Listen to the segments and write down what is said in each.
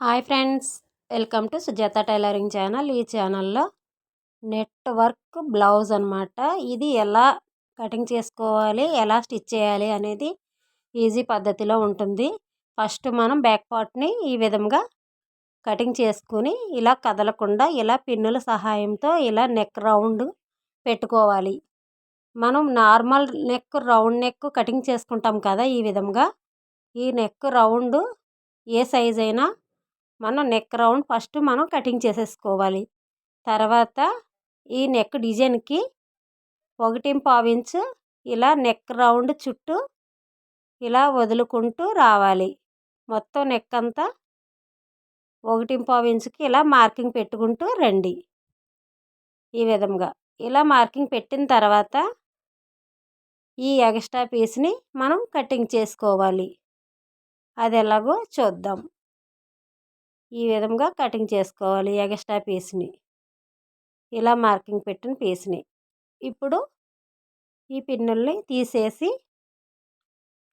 Hi friends welcome to Sujatha tailoring channel. ఈ ఛానల్లో net work blouse అనమాట ఇది ఎలా కటింగ్ చేసుకోవాలి ఎలా స్టిచ్ చేయాలి అనేది ఈజీ పద్ధతిలో ఉంటుంది. ఫస్ట్ మనం బ్యాక్ పార్ట్ని ఈ విధంగా కటింగ్ చేసుకుని ఇలా కదలకుండా ఇలా పిన్నుల సహాయంతో ఇలా నెక్ రౌండ్ పెట్టుకోవాలి. మనం normal neck round neck cutting చేసుకుంటాం కదా ఈ విధంగా. ఈ నెక్ రౌండ్ ఏ సైజ్ అయినా మనం నెక్ రౌండ్ ఫస్ట్ మనం కటింగ్ చేసేసుకోవాలి. తర్వాత ఈ నెక్ డిజైన్కి ఒకటి ఇంచు ఇలా నెక్ రౌండ్ చుట్టూ ఇలా వదులుకుంటూ రావాలి. మొత్తం నెక్ అంతా ఒకటి ఇంచుకి ఇలా మార్కింగ్ పెట్టుకుంటూ రండి. ఈ విధంగా ఇలా మార్కింగ్ పెట్టిన తర్వాత ఈ ఎక్స్ట్రా పీస్ని మనం కటింగ్ చేసుకోవాలి. అది ఎలాగో చూద్దాం. ఈ విధంగా కటింగ్ చేసుకోవాలి. ఎగస్ట్రా పీస్ని. ఇలా మార్కింగ్ పెట్టిన పీస్ని. ఇప్పుడు ఈ పిన్నుల్ని తీసేసి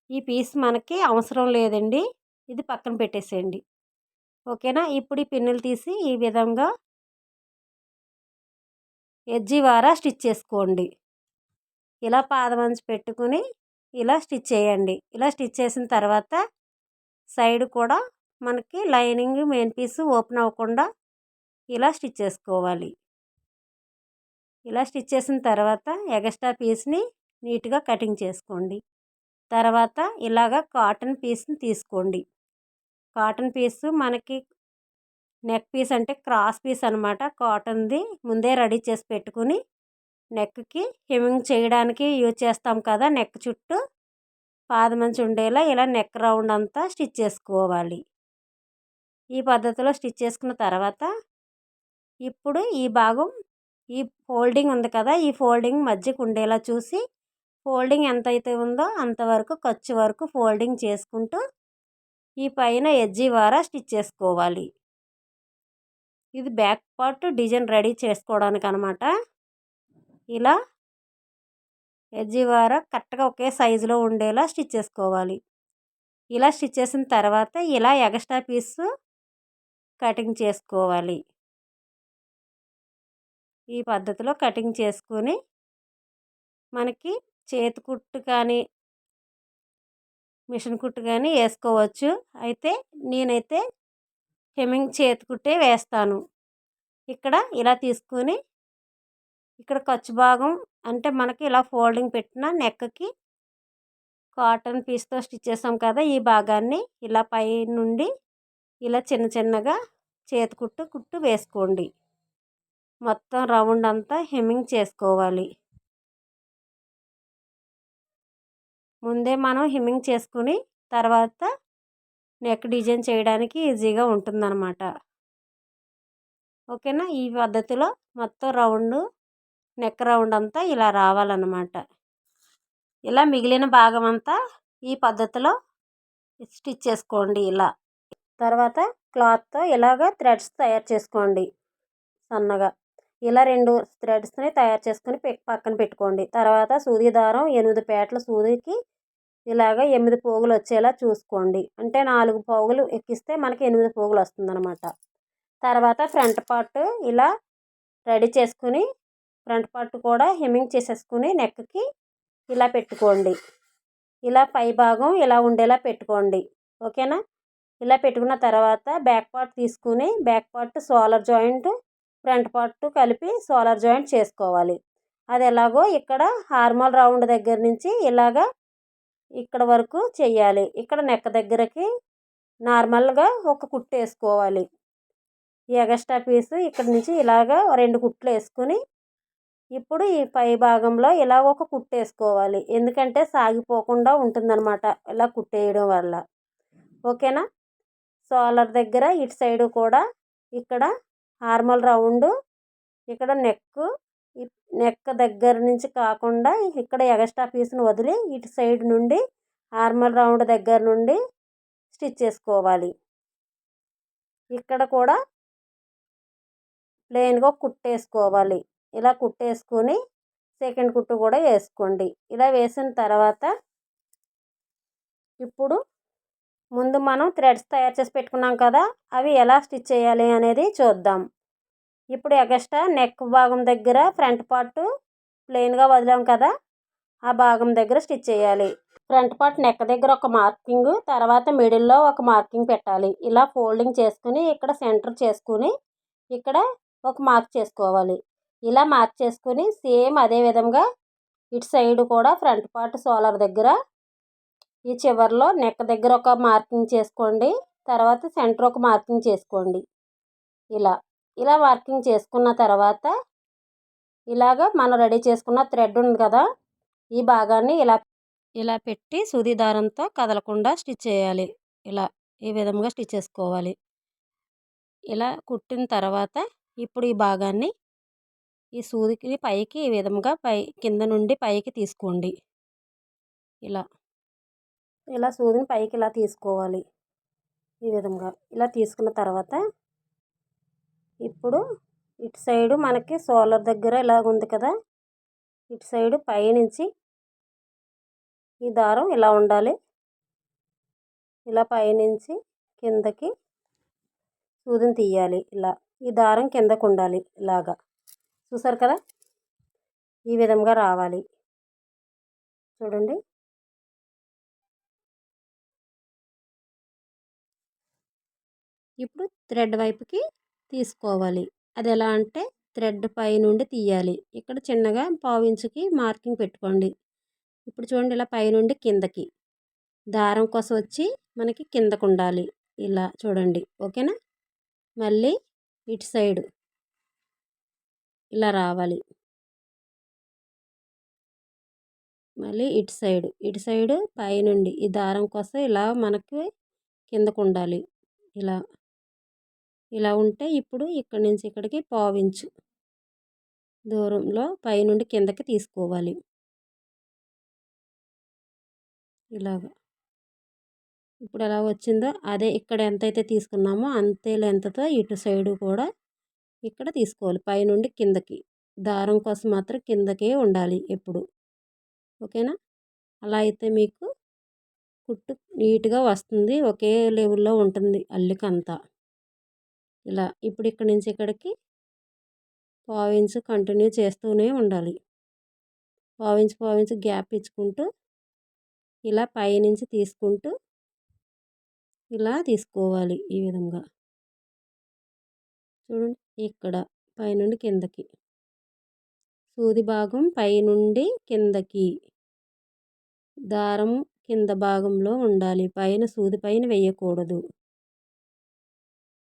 ఈ పీస్ మనకి అవసరం లేదండి. ఇది పక్కన పెట్టేసేయండి. ఓకేనా? ఇప్పుడు ఈ పిన్నులు తీసి ఈ విధంగా ఎజ్జి వారా స్టిచ్ చేసుకోండి. ఇలా పాదమంచి పెట్టుకుని ఇలా స్టిచ్ చేయండి. ఇలా స్టిచ్ చేసిన తర్వాత సైడ్ కూడా మనకి లైనింగ్ మెయిన్ పీస్ ఓపెన్ అవ్వకుండా ఇలా స్టిచ్ చేసుకోవాలి. ఇలా స్టిచ్ చేసిన తర్వాత ఎగస్ట్రా పీస్ని నీట్గా కటింగ్ చేసుకోండి. తర్వాత ఇలాగ కాటన్ పీస్ని తీసుకోండి. కాటన్ పీస్ మనకి నెక్ పీస్ అంటే క్రాస్ పీస్ అనమాట కాటన్ది ముందే రెడీ చేసి పెట్టుకుని నెక్కి హెమింగ్ చేయడానికి యూజ్ చేస్తాం కదా నెక్ చుట్టూ. పాదమంచి ఉండేలా ఇలా నెక్ రౌండ్ అంతా స్టిచ్ చేసుకోవాలి. ఈ పద్ధతిలో స్టిచ్ చేసుకున్న తర్వాత ఇప్పుడు ఈ భాగం ఈ ఫోల్డింగ్ ఉంది కదా ఈ ఫోల్డింగ్ మధ్యకు ఉండేలా చూసి ఫోల్డింగ్ ఎంత అయితే ఉందో అంతవరకు ఖర్చు వరకు ఫోల్డింగ్ చేసుకుంటూ ఈ పైన ఎడ్జి వారా స్టిచ్ చేసుకోవాలి. ఇది బ్యాక్ పార్ట్ డిజైన్ రెడీ చేసుకోవడానికి అనమాట ఇలా ఎడ్జి వారా కరెక్ట్గా ఒకే సైజులో ఉండేలా స్టిచ్ చేసుకోవాలి. ఇలా స్టిచ్ చేసిన తర్వాత ఇలా ఎగస్ట్రా పీస్ కటింగ్ చేసుకోవాలి. ఈ పద్ధతిలో కటింగ్ చేసుకొని మనకి చేతి కుట్టు కానీ మిషన్ కుట్టు కానీ వేసుకోవచ్చు. అయితే నేనైతే హెమ్మింగ్ చేతి కుట్టే వేస్తాను. ఇక్కడ ఇలా తీసుకొని ఇక్కడ ఖర్చు భాగం అంటే మనకి ఇలా ఫోల్డింగ్ పెట్టిన నెక్కకి కాటన్ పీస్తో స్టిచ్ చేసాం కదా ఈ భాగాన్ని ఇలా పై నుండి ఇలా చిన్న చిన్నగా చేతి కుట్టు కుట్టు వేసుకోండి. మొత్తం రౌండ్ అంతా హెమ్మింగ్ చేసుకోవాలి. ముందే మనం హెమ్మింగ్ చేసుకుని తర్వాత నెక్ డిజైన్ చేయడానికి ఈజీగా ఉంటుందన్నమాట. ఓకేనా? ఈ పద్ధతిలో మొత్తం రౌండ్ నెక్ రౌండ్ అంతా ఇలా రావాలన్నమాట. ఇలా మిగిలిన భాగం అంతా ఈ పద్ధతిలో స్టిచ్ చేసుకోండి ఇలా. తర్వాత క్లాత్తో ఇలాగ థ్రెడ్స్ తయారు చేసుకోండి. సన్నగా. ఇలా రెండు థ్రెడ్స్ని తయారు చేసుకుని పక్కన పెట్టుకోండి. తర్వాత సూది దారం ఎనిమిది పేటల సూదికి ఇలాగ ఎనిమిది పోగులు వచ్చేలా చూసుకోండి. అంటే నాలుగు పోగులు ఎక్కిస్తే మనకి ఎనిమిది పోగులు వస్తుందన్నమాట. తర్వాత ఫ్రంట్ పార్ట్ ఇలా రెడీ చేసుకుని ఫ్రంట్ పార్ట్ కూడా హెమ్మింగ్ చేసేసుకుని నెక్కి ఇలా పెట్టుకోండి. ఇలా పై భాగం ఇలా ఉండేలా పెట్టుకోండి. ఓకేనా? ఇలా పెట్టుకున్న తర్వాత బ్యాక్ పార్ట్ తీసుకుని back part solder joint front part కలిపి సోలర్ జాయింట్ చేసుకోవాలి. అది ఎలాగో ఇక్కడ హార్మల్ రౌండ్ దగ్గర నుంచి ఇలాగా ఇక్కడ వరకు చేయాలి. ఇక్కడ నెక్క దగ్గరకి నార్మల్గా ఒక కుట్టు వేసుకోవాలి. ఈ ఎగస్ట్రా పీస్ ఇక్కడ నుంచి ఇలాగా రెండు కుట్లు వేసుకుని ఇప్పుడు ఈ పై భాగంలో ఇలా ఒక కుట్టు వేసుకోవాలి. ఎందుకంటే సాగిపోకుండా ఉంటుందన్నమాట ఇలా కుట్టేయడం వల్ల. ఓకేనా? సోలర్ దగ్గర ఇటు సైడు కూడా ఇక్కడ ఆర్మల్ రౌండ్ ఇక్కడ నెక్ నెక్ దగ్గర నుంచి కాకుండా ఇక్కడ ఎగస్ట్రా పీస్ను వదిలి ఇటు సైడ్ నుండి ఆర్మల్ రౌండ్ దగ్గర నుండి స్టిచ్ చేసుకోవాలి. ఇక్కడ కూడా ప్లెయిన్గా కుట్టేసుకోవాలి. ఇలా కుట్టేసుకొని సెకండ్ కుట్టు కూడా వేసుకోండి. ఇలా వేసిన తర్వాత ఇప్పుడు ముందు మనం థ్రెడ్స్ తయారు చేసి పెట్టుకున్నాం కదా అవి ఎలా స్టిచ్ చేయాలి అనేది చూద్దాం. ఇప్పుడు ఎగస్ట్రా నెక్ భాగం దగ్గర ఫ్రంట్ పార్ట్ ప్లెయిన్గా వదిలాం కదా ఆ భాగం దగ్గర స్టిచ్ చేయాలి. ఫ్రంట్ పార్ట్ నెక్ దగ్గర ఒక మార్కింగ్ తర్వాత మిడిల్లో ఒక మార్కింగ్ పెట్టాలి. ఇలా ఫోల్డింగ్ చేసుకుని ఇక్కడ సెంటర్ చేసుకుని ఇక్కడ ఒక మార్క్ చేసుకోవాలి. ఇలా మార్క్ చేసుకుని సేమ్ అదే విధంగా ఇటు సైడ్ కూడా ఫ్రంట్ పార్ట్ సోలర్ దగ్గర ఈ చివరిలో నెక్ దగ్గర ఒక మార్కింగ్ చేసుకోండి. తర్వాత సెంటర్ ఒక మార్కింగ్ చేసుకోండి. ఇలా ఇలా మార్కింగ్ చేసుకున్న తర్వాత ఇలాగ మనం రెడీ చేసుకున్న థ్రెడ్ ఉంది కదా ఈ భాగాన్ని ఇలా ఇలా పెట్టి సూది దారంతో కదలకుండా స్టిచ్ చేయాలి. ఇలా ఈ విధంగా స్టిచ్ చేసుకోవాలి. ఇలా కుట్టిన తర్వాత ఇప్పుడు ఈ భాగాన్ని ఈ సూదికి పైకి ఈ విధంగా పై కింద నుండి పైకి తీసుకోండి. ఇలా. ఇలా సూదిని పైకి ఇలా తీసుకోవాలి. ఈ విధంగా ఇలా తీసుకున్న తర్వాత ఇప్పుడు ఇటు సైడు మనకి సోలర్ దగ్గర ఇలాగ ఉంది కదా ఇటు సైడు పైనుంచి ఈ దారం ఇలా ఉండాలి. ఇలా పైనుంచి కిందకి సూదిని తీయాలి ఇలా. ఈ దారం కిందకు ఉండాలి ఇలాగా. చూసారు కదా? ఈ విధంగా రావాలి. చూడండి. ఇప్పుడు థ్రెడ్ వైపుకి తీసుకోవాలి. అది ఎలా అంటే థ్రెడ్ పై నుండి తీయాలి. ఇక్కడ చిన్నగా పావించుకి మార్కింగ్ పెట్టుకోండి. ఇప్పుడు చూడండి ఇలా పైనుండి కిందకి. దారం కోసం వచ్చి మనకి కిందకు ఉండాలి ఇలా చూడండి. ఓకేనా? మళ్ళీ ఇటు సైడ్. ఇలా రావాలి. మళ్ళీ ఇటు సైడ్. ఇటు సైడ్ పైనుండి ఈ దారం కోసం ఇలా మనకి కిందకు ఉండాలి ఇలా ఇలా ఉంటే ఇప్పుడు ఇక్కడి నుంచి ఇక్కడికి పావించు. దూరంలో పైనుండి కిందకి తీసుకోవాలి. ఇలాగా. ఇప్పుడు ఎలా వచ్చిందో అదే ఇక్కడ ఎంతైతే తీసుకున్నామో అంతే లెంత్తో ఇటు సైడు కూడా ఇక్కడ తీసుకోవాలి. పైనుండి కిందకి. దారం కోసం మాత్రం కిందకే ఉండాలి ఎప్పుడు. ఓకేనా? అలా అయితే మీకు కుట్టు నీట్గా వస్తుంది. ఒకే లెవెల్లో ఉంటుంది అల్లికంతా. ఇలా ఇప్పుడు ఇక్కడ నుంచి ఇక్కడికి పావించు కంటిన్యూ చేస్తూనే ఉండాలి. పావించి పావించి గ్యాప్ ఇచ్చుకుంటూ ఇలా పైనుంచి తీసుకుంటూ ఇలా తీసుకోవాలి ఈ విధంగా. చూడండి ఇక్కడ పైనుండి కిందకి. సూది భాగం పైనుండి కిందకి. దారం కింద భాగంలో ఉండాలి. పైన సూది పైన వేయకూడదు.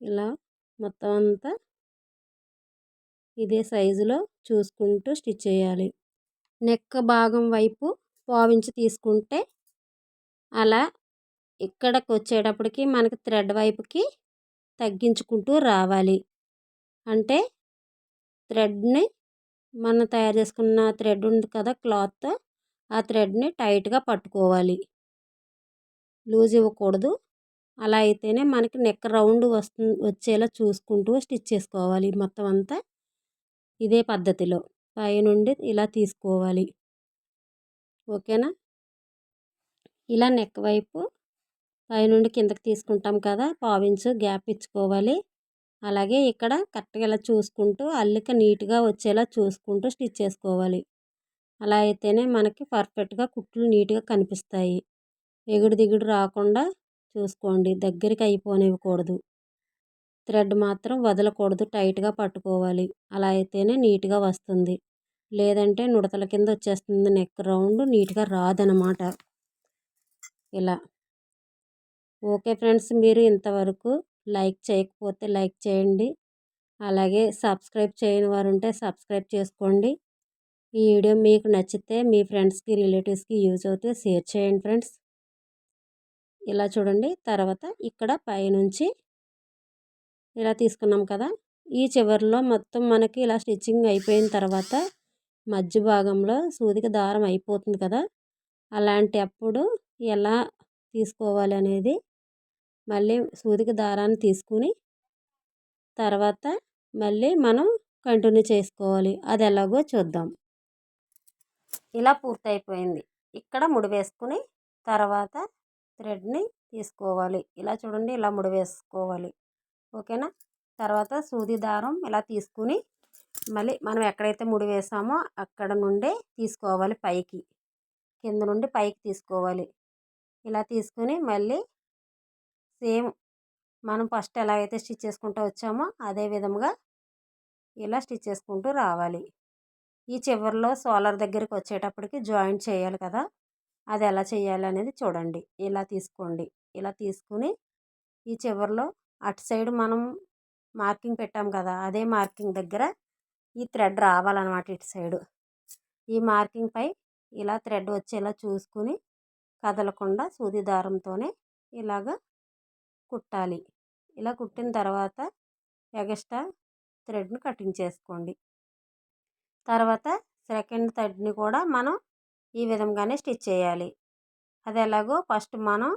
ఇలా మొత్తం అంతా ఇదే సైజులో చూసుకుంటూ స్టిచ్ చేయాలి. నెక్ భాగం వైపు పావించి తీసుకుంటే అలా ఇక్కడికి వచ్చేటప్పటికి మనకి థ్రెడ్ వైపుకి తగ్గించుకుంటూ రావాలి. అంటే థ్రెడ్ని మనం తయారు చేసుకున్న థ్రెడ్ ఉంది కదా క్లాత్ ఆ థ్రెడ్ని టైట్గా పట్టుకోవాలి. లూజ్ ఇవ్వకూడదు. అలా అయితేనే మనకి నెక్ రౌండ్ వస్తు వచ్చేలా చూసుకుంటూ స్టిచ్ చేసుకోవాలి మొత్తం అంతా ఇదే పద్ధతిలో. పైనుండి ఇలా తీసుకోవాలి. ఓకేనా? ఇలా నెక్ వైపు పైనుండి కిందకి తీసుకుంటాం కదా పావించు గ్యాప్ ఇచ్చుకోవాలి. అలాగే ఇక్కడ కరెక్ట్గా ఇలా చూసుకుంటూ అల్లిక నీట్గా వచ్చేలా చూసుకుంటూ స్టిచ్ చేసుకోవాలి. అలా అయితేనే మనకి పర్ఫెక్ట్గా కుట్లు నీట్గా కనిపిస్తాయి. ఎగుడు దిగుడు రాకుండా చూసుకోండి. దగ్గరికి అయిపోనివ్వకూడదు. థ్రెడ్ మాత్రం వదలకూడదు. టైట్గా పట్టుకోవాలి. అలా అయితేనే నీట్గా వస్తుంది. లేదంటే నుడతల కింద వచ్చేస్తుంది. నెక్ రౌండ్ నీట్గా రాదనమాట. ఇలా. ఓకే ఫ్రెండ్స్ మీరు ఇంతవరకు లైక్ చేయకపోతే లైక్ చేయండి. అలాగే సబ్స్క్రైబ్ చేయని వారు ఉంటే సబ్స్క్రైబ్ చేసుకోండి. ఈ వీడియో మీకు నచ్చితే మీ ఫ్రెండ్స్కి రిలేటివ్స్కి యూజ్ అవుతే షేర్ చేయండి ఫ్రెండ్స్. ఇలా చూడండి. తర్వాత ఇక్కడ పైనుంచి ఇలా తీసుకున్నాం కదా. ఈ చివరిలో మొత్తం మనకి ఇలా స్టిచ్చింగ్ అయిపోయిన తర్వాత మధ్య భాగంలో సూదికి దారం అయిపోతుంది కదా. అలాంటి అప్పుడు ఎలా తీసుకోవాలి అనేది మళ్ళీ సూదికి దారాన్ని తీసుకుని తర్వాత మళ్ళీ మనం కంటిన్యూ చేసుకోవాలి. అది ఎలాగో చూద్దాం. ఇలా పూర్తయిపోయింది. ఇక్కడ ముడి వేసుకుని తర్వాత థ్రెడ్ని తీసుకోవాలి. ఇలా చూడండి ఇలా ముడి వేసుకోవాలి. ఓకేనా? తర్వాత సూది దారం ఇలా తీసుకుని మళ్ళీ మనం ఎక్కడైతే ముడి వేసామో అక్కడ నుండి తీసుకోవాలి పైకి. కింద నుండి పైకి తీసుకోవాలి. ఇలా తీసుకుని మళ్ళీ సేమ్ మనం ఫస్ట్ ఎలా అయితే స్టిచ్ చేసుకుంటూ వచ్చామో అదే విధముగా ఇలా స్టిచ్ చేసుకుంటూ రావాలి. ఈ చివరిలో సోలర్ దగ్గరికి వచ్చేటప్పటికి జాయింట్ చేయాలి కదా! అది ఎలా చేయాలి అనేది చూడండి. ఇలా తీసుకోండి. ఇలా తీసుకుని ఈ చివరిలో అటు సైడ్ మనం మార్కింగ్ పెట్టాం కదా! అదే మార్కింగ్ దగ్గర ఈ థ్రెడ్ రావాలన్నమాట ఇటు సైడు. ఈ మార్కింగ్ పై ఇలా థ్రెడ్ వచ్చేలా చూసుకుని కదలకుండా సూది దారంతోనే ఇలాగ కుట్టాలి. ఇలా కుట్టిన తర్వాత ఎగస్ట్రా థ్రెడ్ని కటింగ్ చేసుకోండి. తర్వాత సెకండ్ థ్రెడ్ని కూడా మనం ఈ విధంగానే స్టిచ్ చేయాలి. అది ఎలాగో ఫస్ట్ మనం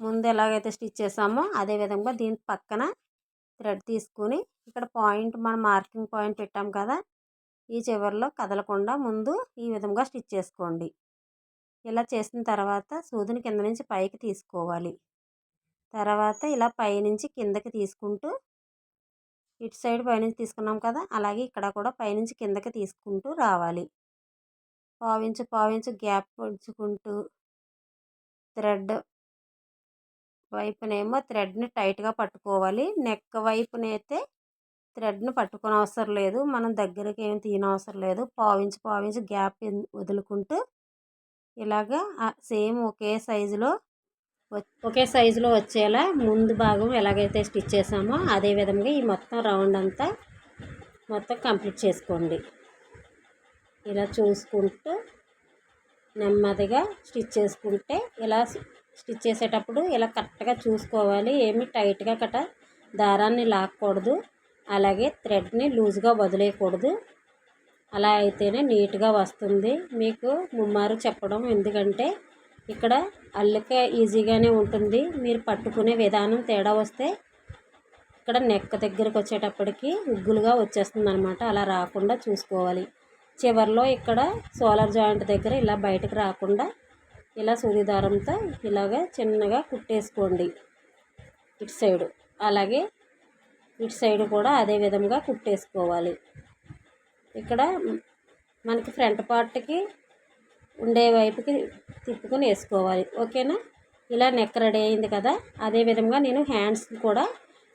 ముందు ఎలాగైతే స్టిచ్ చేసామో అదే విధంగా దీని పక్కన థ్రెడ్ తీసుకుని ఇక్కడ పాయింట్ మనం మార్కింగ్ పాయింట్ పెట్టాం కదా ఈ చివరిలో కదలకుండా ముందు ఈ విధంగా స్టిచ్ చేసుకోండి. ఇలా చేసిన తర్వాత సూదిని కింద నుంచి పైకి తీసుకోవాలి. తర్వాత ఇలా పైనుంచి కిందకి తీసుకుంటూ ఇటు సైడ్ పైనుంచి తీసుకున్నాం కదా అలాగే ఇక్కడ కూడా పైనుంచి కిందకి తీసుకుంటూ రావాలి. పావించు పావించు గ్యాప్ ఉంచుకుంటూ థ్రెడ్ వైపునేమో థ్రెడ్ని టైట్గా పట్టుకోవాలి. నెక్ వైపునైతే థ్రెడ్ని పట్టుకుని అవసరం లేదు. మనం దగ్గరికి ఏం తీయనవసరం లేదు. పావించి పావించి గ్యాప్ వదులుకుంటూ ఇలాగా సేమ్ ఒకే సైజులో ఒకే సైజులో వచ్చేలా ముందు భాగం ఎలాగైతే స్టిచ్ చేసామో అదే విధంగా ఈ మొత్తం రౌండ్ అంతా మొత్తం కంప్లీట్ చేసుకోండి. ఇలా చూసుకుంటూ నెమ్మదిగా స్టిచ్ చేసుకుంటే ఇలా స్టిచ్ చేసేటప్పుడు ఇలా కరెక్ట్గా చూసుకోవాలి. ఏమి టైట్గా కట్ట దారాన్ని లాక్కూడదు. అలాగే థ్రెడ్ని లూజ్గా వదిలేయకూడదు. అలా అయితేనే నీట్గా వస్తుంది. మీకు ముమ్మారు చెప్పడం ఎందుకంటే ఇక్కడ అల్లిక ఈజీగానే ఉంటుంది. మీరు పట్టుకునే విధానం తేడా వస్తే ఇక్కడ నెక్ దగ్గరకు వచ్చేటప్పటికి ఉగ్గులుగా వచ్చేస్తుంది అనమాట అలా రాకుండా చూసుకోవాలి. చివరిలో ఇక్కడ సోలార్ జాయింట్ దగ్గర ఇలా బయటకు రాకుండా ఇలా సూదిదారంతో ఇలాగ చిన్నగా కుట్టేసుకోండి. ఇటు సైడు. అలాగే ఇటు సైడ్ కూడా అదే విధంగా కుట్టేసుకోవాలి. ఇక్కడ మనకి ఫ్రంట్ పార్ట్కి ఉండే వైపుకి తిప్పుకొని వేసుకోవాలి. ఓకేనా? ఇలా నెక్ రెడీ అయింది కదా? అదే విధంగా నేను హ్యాండ్స్ కూడా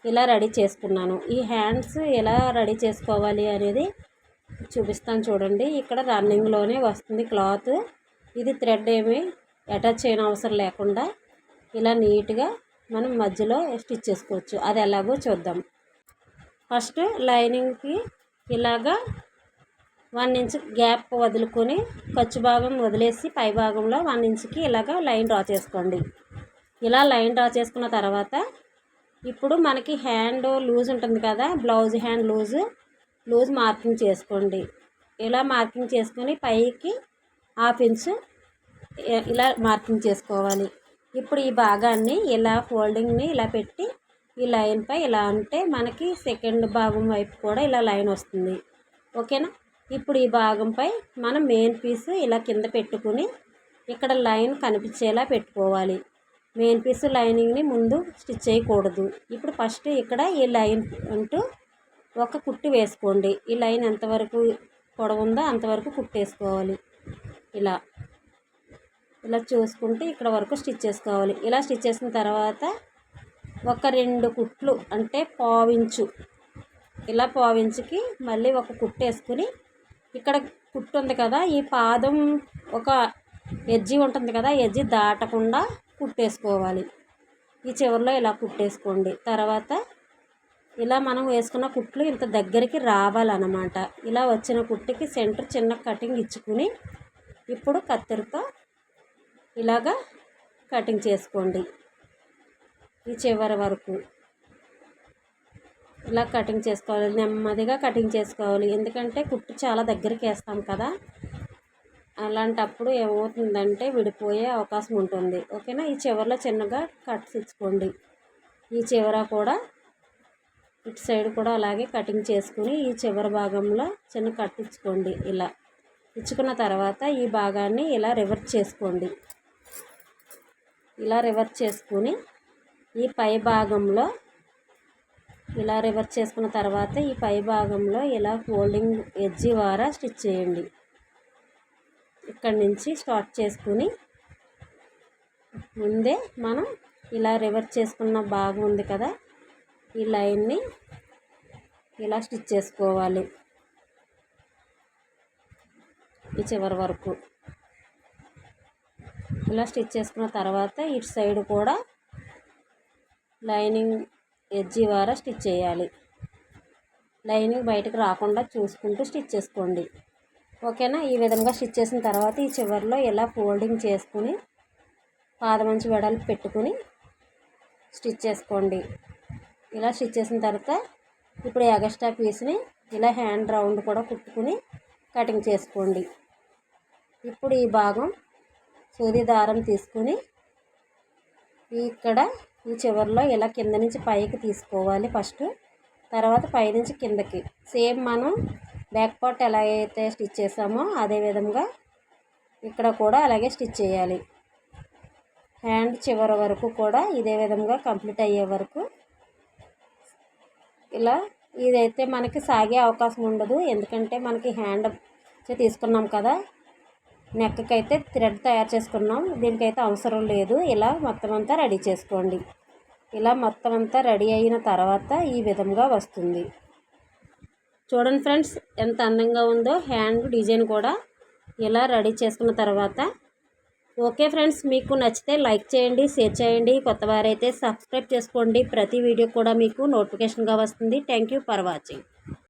ఇలా రెడీ చేసుకున్నాను. ఈ హ్యాండ్స్ ఎలా రెడీ చేసుకోవాలి అనేది చూపిస్తాను చూడండి. ఇక్కడ రన్నింగ్లోనే వస్తుంది క్లాత్. ఇది థ్రెడ్ ఏమి అటాచ్ చేయని అవసరం లేకుండా ఇలా నీట్గా మనం మధ్యలో స్టిచ్ చేసుకోవచ్చు. అది ఎలాగో చూద్దాం. ఫస్ట్ లైనింగ్కి ఇలాగా వన్ ఇంచ్ గ్యాప్ వదులుకొని ఖర్చు భాగం వదిలేసి పై భాగంలో వన్ ఇంచ్కి ఇలాగ లైన్ డ్రా చేసుకోండి. ఇలా లైన్ డ్రా చేసుకున్న తర్వాత ఇప్పుడు మనకి హ్యాండ్ లూజ్ ఉంటుంది కదా blouse hand loose loose marking చేసుకోండి. ఇలా మార్కింగ్ చేసుకొని పైకి హాఫ్ ఇంచ్ ఇలా మార్కింగ్ చేసుకోవాలి. ఇప్పుడు ఈ భాగాన్ని ఇలా ఫోల్డింగ్ని ఇలా పెట్టి ఈ లైన్పై ఇలా అంటే మనకి సెకండ్ భాగం వైపు కూడా ఇలా లైన్ వస్తుంది. ఓకేనా? ఇప్పుడు ఈ భాగంపై మనం మెయిన్ పీస్ ఇలా కింద పెట్టుకుని ఇక్కడ లైన్ కనిపించేలా పెట్టుకోవాలి. మెయిన్ పీస్ లైనింగ్ని ముందు స్టిచ్ చేయకూడదు. ఇప్పుడు ఫస్ట్ ఇక్కడ ఈ లైన్ అంటూ ఒక కుట్టు వేసుకోండి. ఈ లైన్ ఎంతవరకు పొడవుందో అంతవరకు కుట్టేసుకోవాలి. ఇలా. ఇలా చూసుకుంటే ఇక్కడ వరకు స్టిచ్ చేసుకోవాలి. ఇలా స్టిచ్ చేసిన తర్వాత ఒక రెండు కుట్లు అంటే పావించు ఇలా పావించుకి మళ్ళీ ఒక కుట్టు వేసుకుని ఇక్కడ కుట్టు ఉంది కదా ఈ పాదం ఒక ఎజ్జి ఉంటుంది కదా ఎజ్జి దాటకుండా కుట్టేసుకోవాలి. ఈ చివరిలో ఇలా కుట్టేసుకోండి. తర్వాత ఇలా మనం వేసుకున్న కుట్లు ఇంత దగ్గరికి రావాలన్నమాట. ఇలా వచ్చిన కుట్టుకి సెంటర్ చిన్న కటింగ్ ఇచ్చుకుని ఇప్పుడు కత్తెరతో ఇలాగా కటింగ్ చేసుకోండి. ఈ చివరి వరకు ఇలా కటింగ్ చేసుకోవాలి. నెమ్మదిగా కటింగ్ చేసుకోవాలి. ఎందుకంటే కుట్టు చాలా దగ్గరికి వేస్తాం కదా. అలాంటప్పుడు ఏమవుతుందంటే విడిపోయే అవకాశం ఉంటుంది. ఓకేనా? ఈ చివరిలో చిన్నగా కట్స్ ఇచ్చుకోండి. ఈ చివర కూడా ఇటు సైడ్ కూడా అలాగే కటింగ్ చేసుకుని ఈ చివరి భాగంలో చిన్న కట్టించుకోండి ఇలా. ఇచ్చుకున్న తర్వాత ఈ భాగాన్ని ఇలా రివర్స్ చేసుకోండి. ఇలా రివర్స్ చేసుకుని ఈ పై భాగంలో ఇలా రివర్స్ చేసుకున్న తర్వాత ఈ పై భాగంలో ఇలా ఫోల్డింగ్ ఎడ్జి ద్వారా స్టిచ్ చేయండి. ఇక్కడి నుంచి స్టార్ట్ చేసుకుని ముందే మనం ఇలా రివర్స్ చేసుకున్న భాగం ఉంది కదా ఈ లైన్ని ఇలా స్టిచ్ చేసుకోవాలి. ఈ చివరి వరకు. ఇలా స్టిచ్ చేసుకున్న తర్వాత ఇటు సైడ్ కూడా లైనింగ్ ఎడ్జి ద్వారా స్టిచ్ చేయాలి. లైనింగ్ బయటకు రాకుండా చూసుకుంటూ స్టిచ్ చేసుకోండి. ఓకేనా? ఈ విధంగా స్టిచ్ చేసిన తర్వాత ఈ చివరిలో ఇలా ఫోల్డింగ్ చేసుకుని పాదమంచి వెడలు పెట్టుకుని స్టిచ్ చేసుకోండి. ఇలా స్టిచ్ చేసిన తర్వాత ఇప్పుడు ఎగస్ట్రా పీస్ని ఇలా హ్యాండ్ రౌండ్ కూడా కుట్టుకుని కటింగ్ చేసుకోండి. ఇప్పుడు ఈ భాగం సూది దారం తీసుకుని ఇక్కడ ఈ చివరిలో ఇలా కింద నుంచి పైకి తీసుకోవాలి ఫస్ట్. తర్వాత పైనుంచి కిందకి. సేమ్ మనం బ్యాక్ పార్ట్ ఎలా అయితే స్టిచ్ చేసామో అదే విధంగా ఇక్కడ కూడా అలాగే స్టిచ్ చేయాలి. హ్యాండ్ చివరి వరకు కూడా ఇదే విధంగా కంప్లీట్ అయ్యే వరకు ఇలా ఇదైతే మనకి సాగే అవకాశం ఉండదు. ఎందుకంటే మనకి హ్యాండ్ తీసుకున్నాం కదా. నెక్కకి అయితే థ్రెడ్ తయారు చేసుకున్నాం. దీనికైతే అవసరం లేదు. ఇలా మొత్తం అంతా రెడీ చేసుకోండి. ఇలా మొత్తం అంతా రెడీ అయిన తర్వాత ఈ విధంగా వస్తుంది. చూడండి ఫ్రెండ్స్ ఎంత అందంగా ఉందో. హ్యాండ్ డిజైన్ కూడా ఇలా రెడీ చేసుకున్న తర్వాత ఓకే ఫ్రెండ్స్ మీకు నచ్చితే లైక్ చేయండి షేర్ చేయండి. కొత్త వారైతే సబ్స్క్రైబ్ చేసుకోండి. ప్రతి వీడియో కూడా మీకు నోటిఫికేషన్గా వస్తుంది. Thank you for watching.